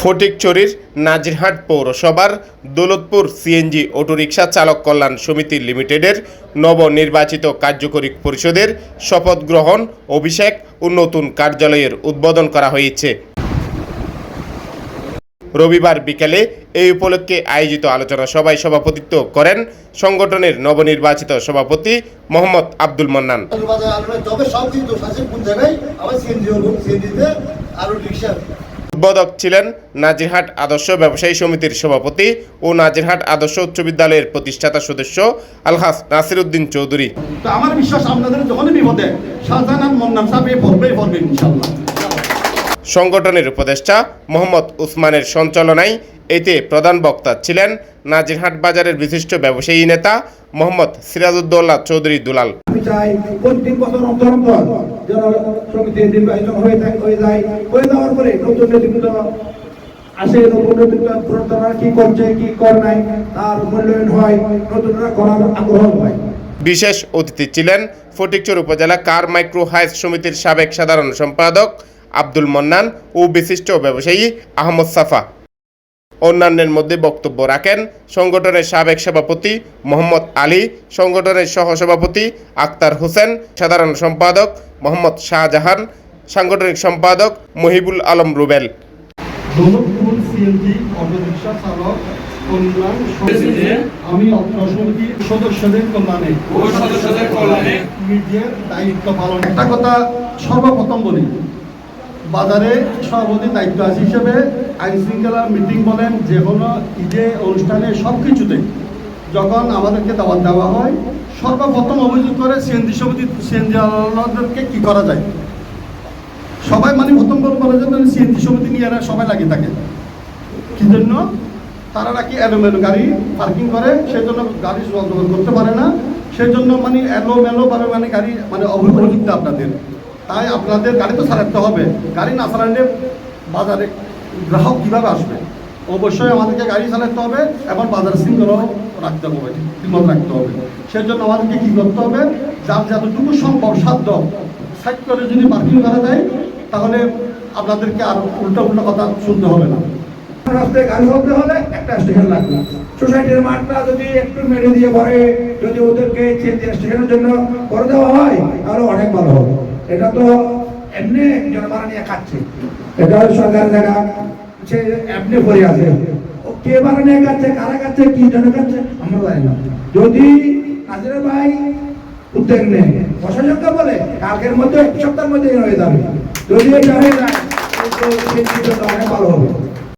ফটিকচুরির নাজিরহাট পৌরসভার Daulatpur CNG autorickshaw চালক কল্যাণ সমিতি লিমিটেডের নবনির্বাচিত কার্যকরী পরিষদের শপথ গ্রহণ, অভিষেক ও নতুন কার্যালয়ের উদ্বোধন করা হয়েছে। রবিবার বিকেলে এই উপলক্ষে আয়োজিত আলোচনা সভায় সভাপতিত্ব করেন সংগঠনের নবনির্বাচিত সভাপতি মোহাম্মদ আব্দুল মান্নান। উদ্বোধক ছিলেন নাজিরহাট আদর্শ ব্যবসায়ী সমিতির সভাপতি ও নাজিরহাট আদর্শ উচ্চ বিদ্যালয়ের প্রতিষ্ঠাতা সদস্য আলহাস নাসির উদ্দিন চৌধুরী। আমার বিশ্বাস আপনাদের যখনই বিপদে সাহেব ইনশাল্লাহ সংগঠনের উপদেষ্টা মোহাম্মদ উসমানের সঞ্চালনায় এতে প্রধান বক্তা ছিলেন নাজিরহাট বাজারের বিশিষ্ট ব্যবসায়ী নেতা মোহাম্মদ সিরাজউদ্দৌলা চৌধুরী দুলাল। আমি চাই প্রত্যেক বছর অন্তর অন্তর যেন সমিতি নির্বাচিত হয়ে হয়ে যায়। হয়ে যাওয়ার পরে নতুন নেতৃত্ব আসে নতুন নেতৃত্ব পুরাতনরা কি করছে কি করে নাই তার মূল্যায়ন হয় নতুনরা করার আগ্রহ হয়। বিশেষ অতিথি ছিলেন ফটিকচর উপজেলা কার মাইক্রো হাইস সমিতির সাবেক সাধারণ সম্পাদক আব্দুল মন্নান ও বিশিষ্ট ব্যবসায়ী আহমদ সাফা। অন্যান্যের মধ্যে বক্তব্য রাখেন সংগঠনের সাবেক সভাপতি মোহাম্মদ আলী সংগঠনের সহসভাপতি আক্তার হোসেন সাধারণ সম্পাদক মোহাম্মদ শাহজাহান সাংগঠনিক সম্পাদক মহিবুল আলম রুবেল। আমি সদস্যদের কল্যাণে সদস্যদের কল্যাণে। দায়িত্ব পালন একটা কথা সর্বপ্রথম বলি বাজারে সভাপতি দায়িত্ব আছে হিসেবে আইন শৃঙ্খলা মিটিং বলেন, যে কোনো ঈদে, অনুষ্ঠানে সব কিছুতে যখন আমাদেরকে দাওয়াত দেওয়া হয়, সর্বপ্রথম অভিযোগ করে সিএনজি সমিতি সিএনজি আলাদাদেরকে কী করা যায়? সবাই মানে প্রথম বল বলে যে সিএনজি সমিতি নিয়ে এরা সবাই লাগিয়ে থাকে। কি জন্য? তারা নাকি এলোমেলো গাড়ি পার্কিং করে সেই জন্য গাড়ি চলাচল করতে পারে না সেই জন্য মানে এলোমেলো ভাবে মানে গাড়ি মানে অভিযোগটা আপনাদের। তাই আপনাদের গাড়ি তো চালাতে হবে। গাড়ি না চালালে বাজারে গ্রাহক কীভাবে আসবে? অবশ্যই আমাদেরকে গাড়ি চালাতে হবে এবং বাজার শৃঙ্খলাও রাখতে হবে, ঠিকমতো রাখতে হবে। সেই জন্য আমাদেরকে কী করতে হবে? যার যতটুকু সম্ভব সাধ্য, সাইড করে যদি পার্কিং করা যায় তাহলে আপনাদেরকে আর উল্টো উল্টো কথা শুনতে হবে না। রাস্তায় গাড়ি হতে হলে একটা স্টেশন লাগবে। সোসাইটির মাঠটা যদি একটু মেরে দিয়ে পরে যদি ওদেরকে স্টেশনের জন্য করে দেওয়া হয়, তাহলে অনেক ভালো হবে। এটা তো এমনি জনগণ নিয়ে খাচ্ছে এটা সরকারের জায়গা সে এমনি পড়ে আছে। কে বারে নিয়ে খাচ্ছে কারা খাচ্ছে কি জন্য খাচ্ছে আমরা জানি না। যদি নাজিরা ভাই উদ্যোগ নেয় প্রশাসককে বলে, কালকের মধ্যে এক সপ্তাহের মধ্যে হয়ে যাবে। যদি এটা হয়ে যায় তো সেই ভালো হবে।